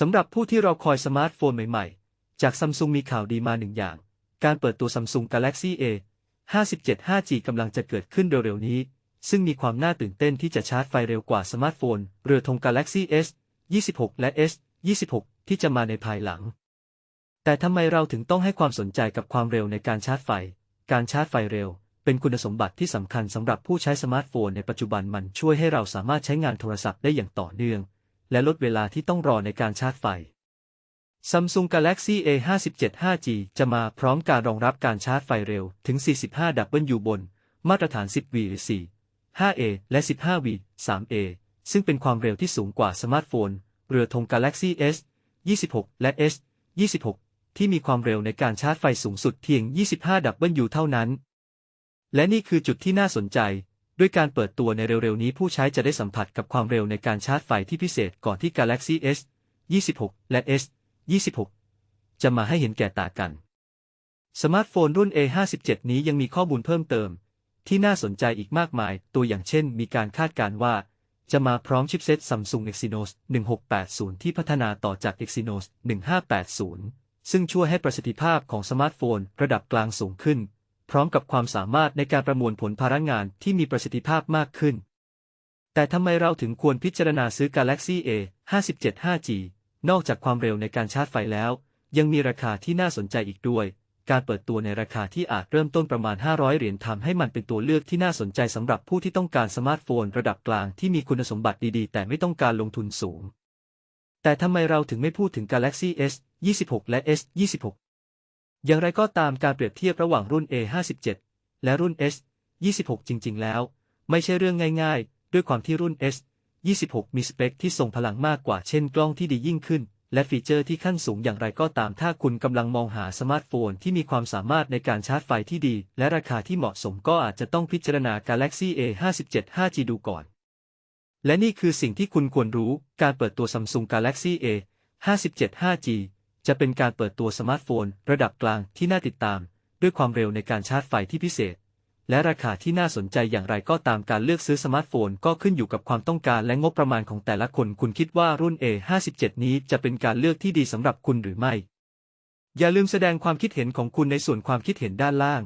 สำหรับผู้ที่รอคอยสมาร์ทโฟนใหม่ๆ จากซัมซุงมีข่าวดีมาหนึ่งอย่าง การเปิดตัว Samsung Galaxy A 57 5G กำลังจะเกิดขึ้นเร็วๆนี้ ซึ่งมีความน่าตื่นเต้นที่จะชาร์จไฟเร็วกว่าสมาร์ทโฟน เรือธง Galaxy S 26 และ S 26 ที่จะมาในภายหลัง แต่ทำไมเราถึงต้องให้ความสนใจกับความเร็วในการชาร์จไฟ การชาร์จไฟเร็ว เป็นคุณสมบัติที่สำคัญสำหรับผู้ใช้สมาร์ทโฟนในปัจจุบันมันช่วยให้เราสามารถใช้งานโทรศัพท์ได้อย่างต่อเนื่อง และลดเวลาที่ต้องรอในการชาร์จไฟ Samsung Galaxy A 57 5G จะมาพร้อมการรองรับการชาร์จไฟเร็วถึง 45 W บน มาตรฐาน 10 V 4 5A และ 15 V 3A ซึ่งเป็นความเร็วที่สูงกว่าสมาร์ทโฟน เรือธง Galaxy S 26 และ S 26 ที่มีความเร็วในการชาร์จไฟสูงสุดเพียง 25 W เท่านั้น และนี่คือจุดที่น่าสนใจ ด้วยการเปิดตัวในเร็วๆนี้ผู้ใช้จะได้สัมผัสกับความเร็วในการชาร์จไฟที่พิเศษก่อนที่ Galaxy S 26 และ S 26 จะมาให้เห็นแก่ตากัน สมาร์ทโฟนรุ่น A57 นี้ยังมีข้อมูลเพิ่มเติม ที่น่าสนใจอีกมากมาย ตัวอย่างเช่น มีการคาดการณ์ว่า จะมาพร้อมชิปเซ็ต Samsung Exynos 1680 ที่พัฒนาต่อจาก Exynos 1580 ซึ่งช่วยให้ประสิทธิภาพของสมาร์ทโฟนระดับกลางสูงขึ้น พร้อมกับความสามารถในการประมวลผลพลังงานที่มีประสิทธิภาพมากขึ้น แต่ทำไมเราถึงควรพิจารณาซื้อ Galaxy A 57 5G นอกจากความเร็วในการชาร์จไฟแล้ว ยังมีราคาที่น่าสนใจอีกด้วย การเปิดตัวในราคาที่อาจเริ่มต้นประมาณ 500 เหรียญทำให้มันเป็นตัวเลือกที่น่าสนใจสำหรับผู้ที่ต้องการสมาร์ทโฟนระดับกลางที่มีคุณสมบัติดีๆ แต่ไม่ต้องการลงทุนสูง แต่ทำไมเราถึงไม่พูดถึง Galaxy S 26 และ S 26 อย่างไรก็ตามการเปรียบเทียบระหว่างรุ่น A 57 และรุ่น S 26 จริง ๆ แล้ว ไม่ใช่เรื่องง่ายๆ ด้วยความที่รุ่น S 26 มีสเปคที่ทรงพลังมากกว่าเช่นกล้องที่ดียิ่งขึ้น และฟีเจอร์ที่ขั้นสูงอย่างไรก็ตามถ้าคุณกำลังมองหาสมาร์ทโฟนที่มีความสามารถในการชาร์จไฟที่ดี และราคาที่เหมาะสมก็อาจจะต้องพิจารณา Galaxy A 57 5G ดูก่อน และนี่คือสิ่งที่คุณควรรู้การเปิดตัว Samsung Galaxy A 57 5G จะเป็นการเปิดตัวสมาร์ทโฟน ระดับกลางที่น่าติดตาม ด้วยความเร็วในการชาร์จไฟที่พิเศษ และราคาที่น่าสนใจอย่างไรก็ตามการเลือกซื้อสมาร์ทโฟนก็ขึ้นอยู่กับความต้องการและงบประมาณของแต่ละคนคุณคิดว่ารุ่น A57 นี้จะเป็นการเลือกที่ดีสำหรับคุณหรือไม่ อย่าลืมแสดงความคิดเห็นของคุณในส่วนความคิดเห็นด้านล่าง